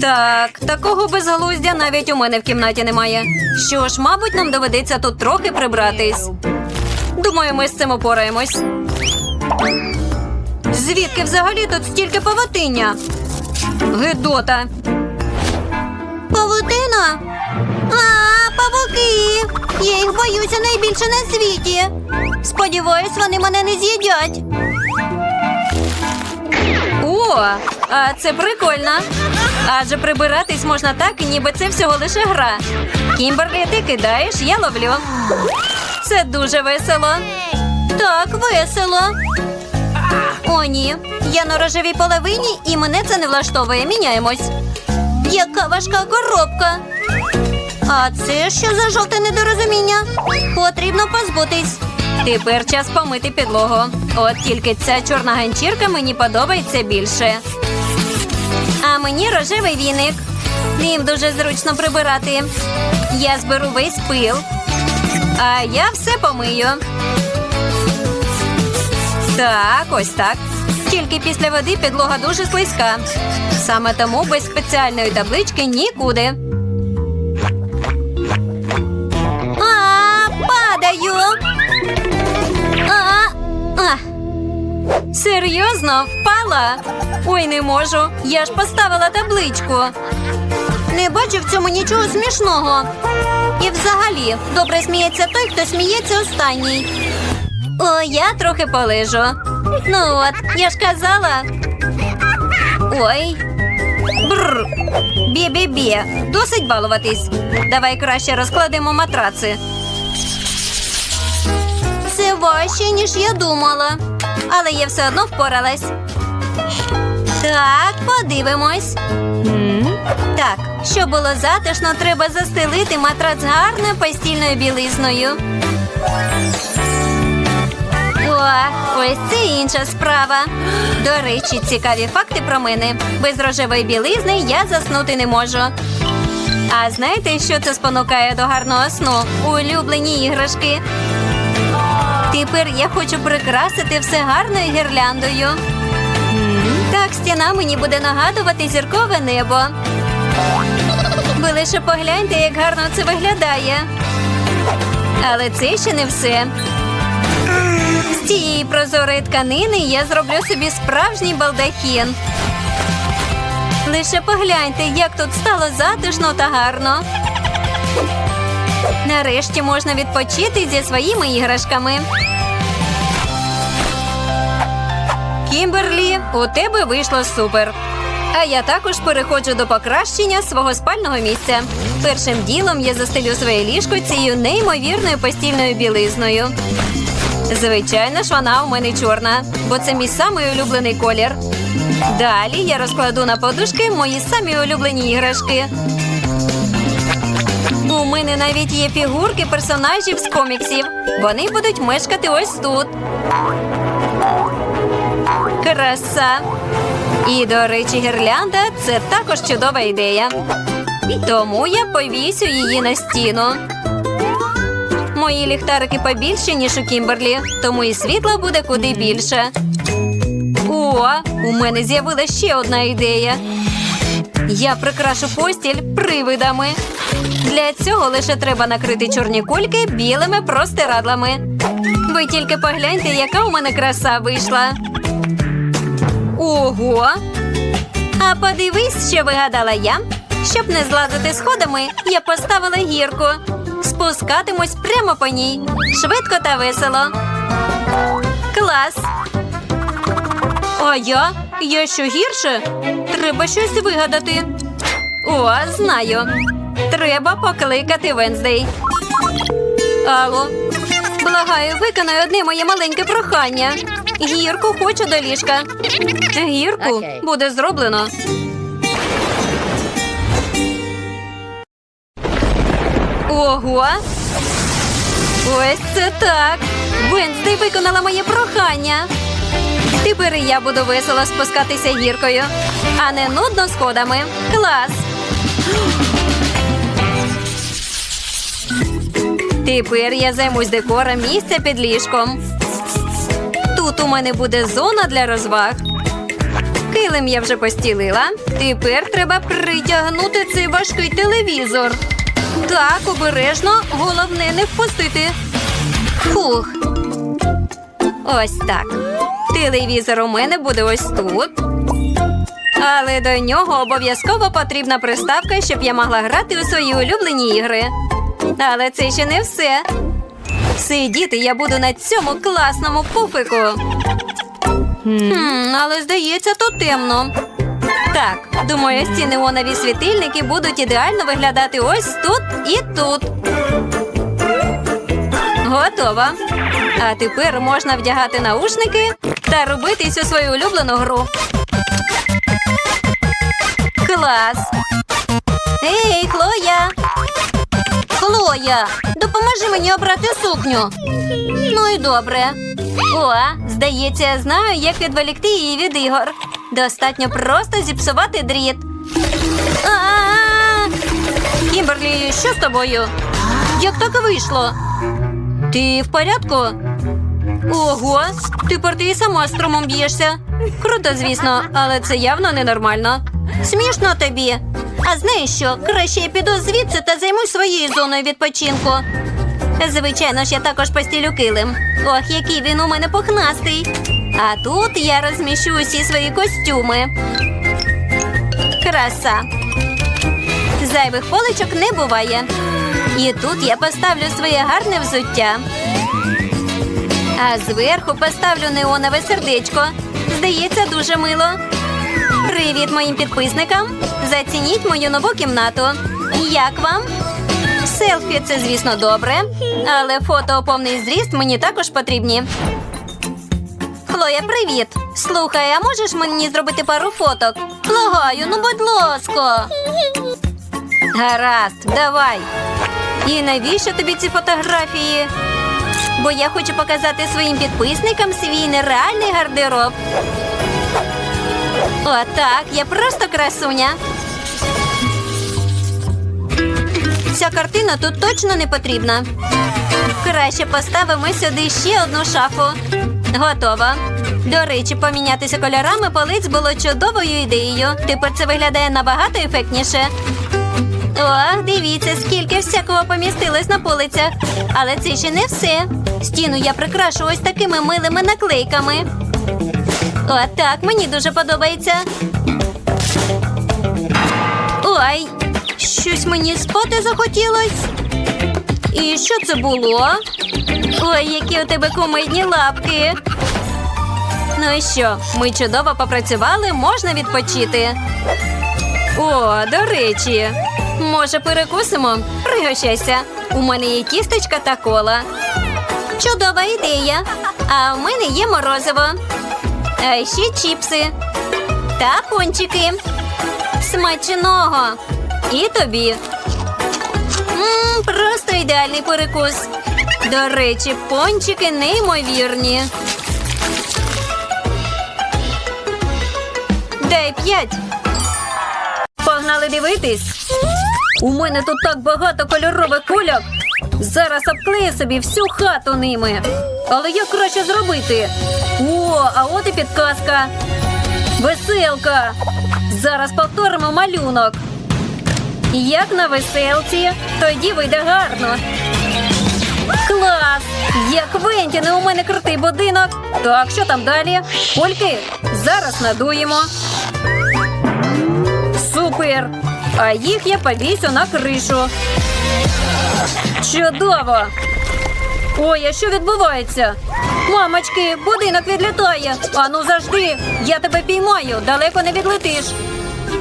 Так, такого безглуздя навіть у мене в кімнаті немає. Що ж, мабуть, нам доведеться тут трохи прибратись. Думаю, ми з цим упораємось. Звідки взагалі тут стільки павутиння? Гидота. Павутина? А, павуки. Я їх боюся найбільше на світі. Сподіваюсь, вони мене не з'їдять. О, а це прикольно. Адже прибиратись можна так, ніби це всього лише гра. Кімберлі, ти кидаєш, я ловлю. Це дуже весело. Так, весело. О, ні. Я на рожевій половині і мене це не влаштовує. Міняємось. Яка важка коробка. А це що за жовте недорозуміння? Потрібно позбутись. Тепер час помити підлогу. От тільки ця чорна ганчірка мені подобається більше. А мені рожевий віник. Ним дуже зручно прибирати. Я зберу весь пил. А я все помию. Так, ось так. Тільки після води підлога дуже слизька. Саме тому без спеціальної таблички нікуди. Серйозно, впала? Ой, не можу. Я ж поставила табличку. Не бачу в цьому нічого смішного. І взагалі, добре сміється той, хто сміється останній. О, я трохи полежу. Ну от, я ж казала. Ой. Бррр. Бі-бі-бі. Досить балуватись. Давай краще розкладемо матраци. Це важче, ніж я думала. Але я все одно впоралась. Так, подивимось. Так, щоб було затишно, треба застелити матрац гарною постільною білизною. О, ось це інша справа. До речі, цікаві факти про мене. Без рожевої білизни я заснути не можу. А знаєте, що це спонукає до гарного сну? Улюблені іграшки. Тепер я хочу прикрасити все гарною гірляндою. Так, стіна мені буде нагадувати зіркове небо. Ви лише погляньте, як гарно це виглядає. Але це ще не все. З цієї прозорої тканини я зроблю собі справжній балдахін. Лише погляньте, як тут стало затишно та гарно. Нарешті можна відпочити зі своїми іграшками. Кімберлі, у тебе вийшло супер. А я також переходжу до покращення свого спального місця. Першим ділом я застелю своє ліжко цією неймовірною постільною білизною. Звичайно ж, вона у мене чорна, бо це мій самий улюблений колір. Далі я розкладу на подушки мої самі улюблені іграшки. Мене навіть є фігурки персонажів з коміксів. Вони будуть мешкати ось тут. Краса. І, до речі, гірлянда це також чудова ідея. Тому я повісю її на стіну. Мої ліхтарики побільші, ніж у Кімберлі, тому і світла буде куди більше. О, у мене з'явилася ще одна ідея. Я прикрашу постіль привидами. Для цього лише треба накрити чорні кульки білими простирадлами. Ви тільки погляньте, яка у мене краса вийшла. Ого! А подивись, що вигадала я. Щоб не злазити сходами, я поставила гірку. Спускатимусь прямо по ній. Швидко та весело. Клас. А я? Я що гірше? Треба щось вигадати. О, знаю. Треба покликати Венздей. Алло. Благаю, виконай одне моє маленьке прохання. Гірку хочу до ліжка. Гірку буде зроблено. Ого! Ось це так. Венздей виконала моє прохання. Тепер і я буду весело спускатися гіркою, а не нудно сходами. Клас! Тепер я займусь декором місця під ліжком. Тут у мене буде зона для розваг. Килим я вже постілила. Тепер треба притягнути цей важкий телевізор. Так, обережно, головне не впустити. Фух. Ось так. Телевізор у мене буде ось тут. Але до нього обов'язково потрібна приставка, щоб я могла грати у свої улюблені ігри. Але це ще не все. Сидіти я буду на цьому класному пуфику. Хм, але здається, тут темно. Так, думаю, ці неонові світильники будуть ідеально виглядати ось тут і тут. Готово. А тепер можна вдягати наушники та робити всю свою улюблену гру. Клас! Ей, Хлоя! Хлоя, допоможи мені обрати сукню. Ну і добре. О, здається, я знаю, як відволікти її від ігор. Достатньо просто зіпсувати дріт. Кімберлі, що з тобою? Як так вийшло? Ти в порядку? Ого, тепер ти і сама струмом б'єшся. Круто, звісно, але це явно ненормально. Смішно тобі. А знаєш що? Краще я піду звідси та займусь своєю зоною відпочинку. Звичайно ж, я також постілю килим. Ох, який він у мене пухнастий. А тут я розміщу усі свої костюми. Краса. Зайвих поличок не буває. І тут я поставлю своє гарне взуття. А зверху поставлю неонове сердечко. Здається, дуже мило. Привіт моїм підписникам! Зацініть мою нову кімнату. Як вам? Селфі це, звісно, добре, але фото повний зріст мені також потрібні. Хлоя, привіт! Слухай, а можеш мені зробити пару фоток? Благаю, ну будь ласка. Гаразд, давай. І навіщо тобі ці фотографії? Бо я хочу показати своїм підписникам свій нереальний гардероб. Отак, я просто красуня. Ця картина тут точно не потрібна. Краще поставимо сюди ще одну шафу. Готово. До речі, помінятися кольорами полиць було чудовою ідеєю. Тепер це виглядає набагато ефектніше. Ох, дивіться, скільки всякого помістилось на полицях. Але це ще не все. Стіну я прикрашу ось такими милими наклейками. Отак, мені дуже подобається. Ой, щось мені спати захотілось. І що це було? Ой, які у тебе кумидні лапки. Ну і що, ми чудово попрацювали, можна відпочити. О, до речі, може, перекусимо? Пригощайся. У мене є кісточка та кола. Чудова ідея. А в мене є морозиво. А ще чіпси та пончики. Смачного. І тобі. Мм, просто ідеальний перекус. До речі, пончики неймовірні. Дай п'ять. Погнали дивитись. У мене тут так багато кольорових кульок. Зараз обклею собі всю хату ними. Але як краще зробити? А от і підказка. Веселка. Зараз повторимо малюнок. Як на веселці, тоді вийде гарно. Клас! Як Квентіне, у мене крутий будинок. Так, що там далі? Кульки, зараз надуємо. Супер! А їх я повісю на кришу. Чудово! Ой, а що відбувається? Мамочки, будинок відлітає. Ану завжди. Я тебе піймаю, далеко не відлетиш.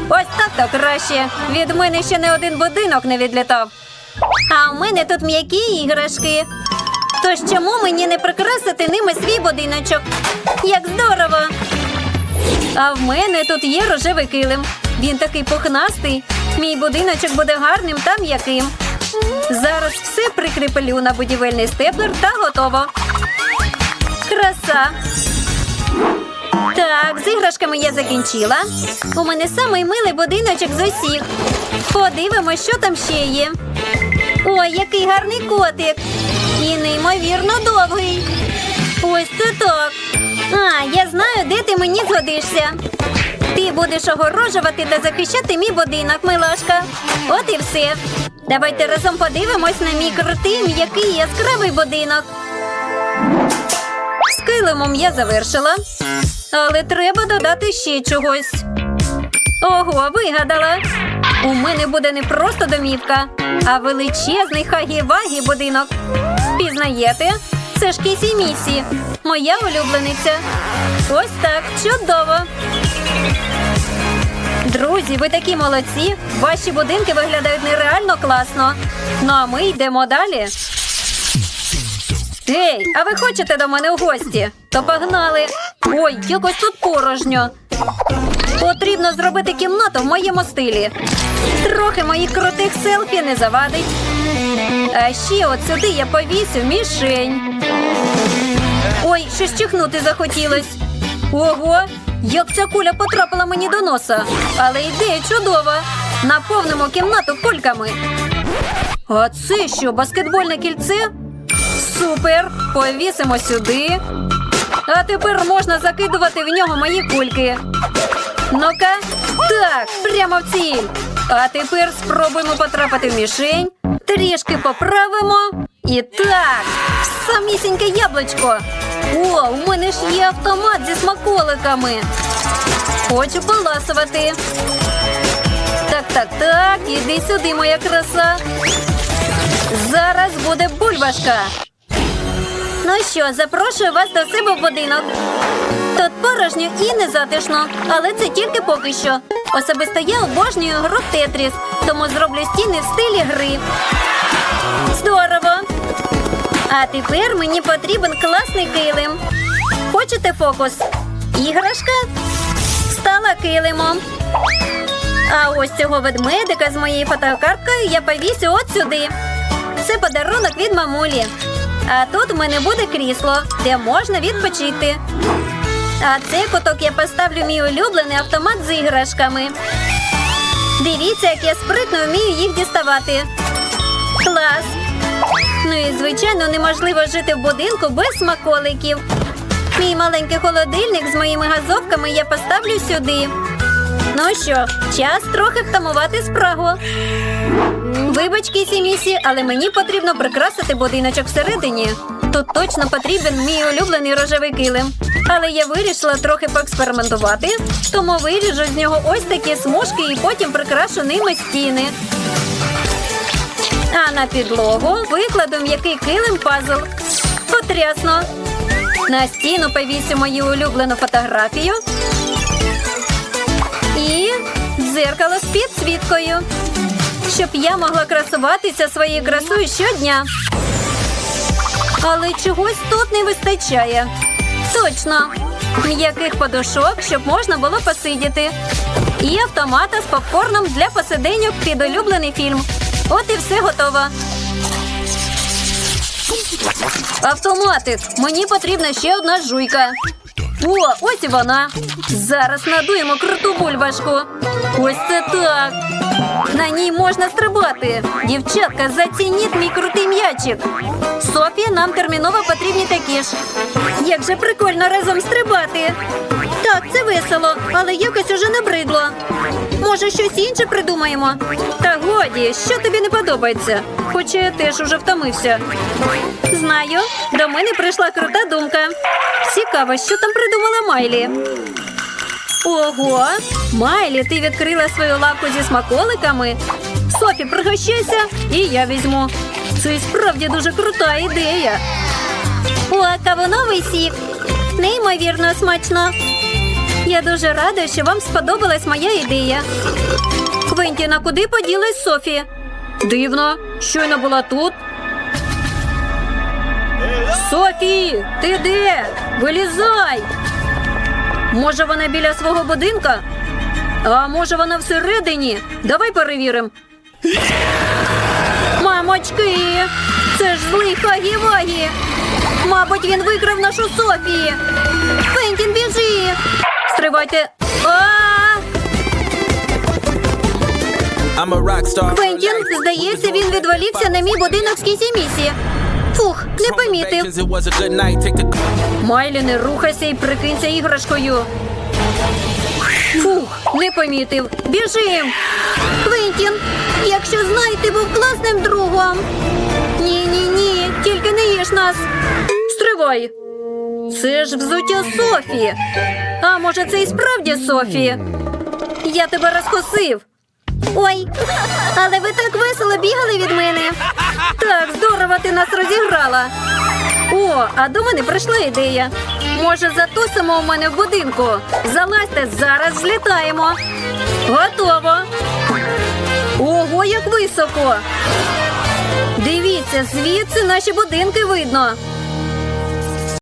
Ось так то краще. Від мене ще не один будинок не відлітав. А в мене тут м'які іграшки. Тож чому мені не прикрасити ними свій будиночок? Як здорово! А в мене тут є рожевий килим. Він такий пухнастий. Мій будиночок буде гарним та м'яким. Зараз все прикріплю на будівельний степлер та готово. Краса. Так, з іграшками я закінчила. У мене самий милий будиночок з усіх. Подивимось, що там ще є. Ой, який гарний котик. І неймовірно довгий. Ось це так. А, я знаю, де ти мені згодишся. Ти будеш огорожувати та захищати мій будинок, милашка. От і все. Давайте разом подивимось на мій крутий, м'який яскравий будинок. Килимом я завершила. Але треба додати ще чогось. Ого, вигадала. У мене буде не просто домівка, а величезний хагі-вагі будинок. Пізнаєте? Це ж Кісі Місі, моя улюблениця. Ось так, чудово. Друзі, ви такі молодці. Ваші будинки виглядають нереально класно. Ну а ми йдемо далі. Ей, а ви хочете до мене в гості? То погнали. Ой, якось тут порожньо. Потрібно зробити кімнату в моєму стилі. Трохи моїх крутих селфі не завадить. А ще от сюди я повісю мішень. Ой, щось чихнути захотілось. Ого, як ця куля потрапила мені до носа. Але ідея чудова. Наповнимо кімнату кульками. А це що, баскетбольне кільце? Супер! Повісимо сюди. А тепер можна закидувати в нього мої кульки. Ну-ка, так, прямо в ціль. А тепер спробуємо потрапити в мішень. Трішки поправимо. І так, самісіньке яблучко. О, у мене ж є автомат зі смаколиками. Хочу поласувати. Так, так, так, іди сюди, моя краса. Зараз буде бульбашка. Ну що, запрошую вас до себе в будинок. Тут порожньо і незатишно, але це тільки поки що. Особисто я обожнюю гру Тетріс, тому зроблю стіни в стилі гри. Здорово! А тепер мені потрібен класний килим. Хочете фокус? Іграшка стала килимом. А ось цього ведмедика з моєю фотокарткою я повісю от сюди. Це подарунок від мамулі. А тут у мене буде крісло, де можна відпочити. А цей куток я поставлю мій улюблений автомат з іграшками. Дивіться, як я спритно вмію їх діставати. Клас! Ну і звичайно неможливо жити в будинку без смаколиків. Мій маленький холодильник з моїми газовками я поставлю сюди. Ну що, час трохи втамувати спрагу. Вибач, Кісі Місі, але мені потрібно прикрасити будиночок всередині. Тут точно потрібен мій улюблений рожевий килим. Але я вирішила трохи поекспериментувати, тому виріжу з нього ось такі смужки і потім прикрашу ними стіни. А на підлогу викладу м'який килим пазл. Потрясно. На стіну повісю мою улюблену фотографію. І дзеркало з підсвіткою, щоб я могла красуватися своєю красою щодня. Але чогось тут не вистачає. Точно. М'яких подушок, щоб можна було посидіти. І автомата з попкорном для посиденьок під улюблений фільм. От і все готово. Автоматик, мені потрібна ще одна жуйка. О, ось і вона. Зараз надуємо круту бульбашку. Ось це так. На ній можна стрибати. Дівчатка, зацініть мій крутий м'ячик. Софія, нам терміново потрібні такі ж. Як же прикольно разом стрибати. Так, це весело, але якось уже набридло. Може, щось інше придумаємо? Та годі, що тобі не подобається? Хоча я теж уже втомився. Знаю, до мене прийшла крута думка. Цікаво, що там придумала Майлі. Ого, Майлі, ти відкрила свою лавку зі смаколиками. Софі, пригощайся, і я візьму. Це справді дуже крута ідея. О, кавуновий сік. Неймовірно смачно. Я дуже рада, що вам сподобалась моя ідея. Квентіна, куди поділась Софі? Дивно, щойно була тут. Софі, ти де? Вилізай! Може, вона біля свого будинка? А може, вона всередині? Давай перевіримо. Мамочки, це ж злий Хагі-Вагі. Мабуть, він викрав нашу Софі. Star. Квентін, здається, він відволікся на мій будинок з кісі-місі. Фух, не помітив. Майлі, не рухайся і прикинься іграшкою. Фух, не помітив. Біжим. Квентін, якщо знай, ти був класним другом. Ні, ні, ні, тільки не їж нас. Стривай. Це ж взуття Софі. А може, це і справді Софі? Я тебе розкосив. Ой, але ви так весело бігали від мене. Так, здорово ти нас розіграла. О, а до мене прийшла ідея. Може, затусимо у мене в будинку. Залазьте, зараз злітаємо. Готово. Ого, як високо. Дивіться, звідси наші будинки видно.